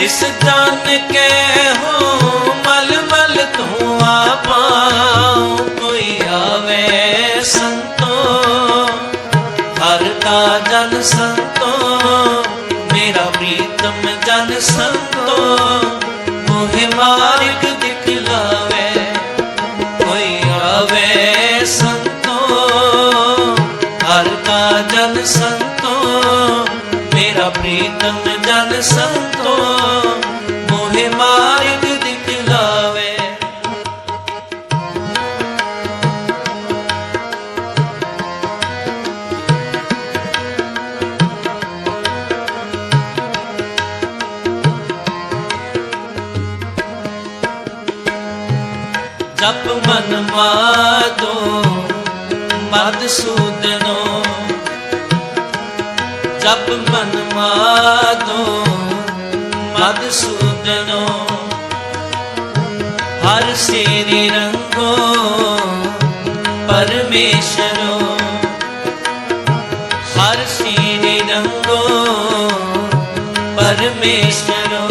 ਜਿਸ ਜਨ ਕੇ ਹੋ ਮਲ ਮਲ ਤੋਂ ਆਪਾਓ ਕੋਈ ਆਵੇ ਸੰਤੋ। ਹਰ ਦਾ ਜਨ ਸੰਤੋ, ਮੇਰਾ ਪ੍ਰੀਤਮ ਜਨ ਸੰਤੋ। ਮੋਹਿ ਮਾਰਗ ਦਿਖਲਾਵੇ ਕੋਈ ਆਵੇ ਸੰਤੋ। ਹਰ ਦਾ ਜਨ ਸੰਤੋ ਮੇਰਾ ਪ੍ਰੀਤਮ ਜਨ ਸੰਤੋ ਮੋਹਿ ਮਾਰਗ ਦਿਖਲਾਵੇ। ਜਪ ਮਨ ਮਾਦੋ ਮਦ ਸੂਦਨੋ ਜਪ ਮਨ ਮਾਦੋ, ਮਦ ਸੂਦਨੋ। ਹਰ ਸੇਰੇ ਰੰਗੋ, ਪਰਮੇਸ਼ਰੋ। ਹਰ ਸੇਰੇ ਰੰਗੋ, ਪਰਮੇਸ਼ਰੋ।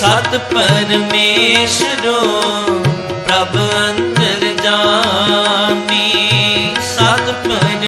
ਸਤ ਪਰਮੇਸ਼ਰੋ, ਪ੍ਰਭ ਅੰਦਰ ਜਾਨ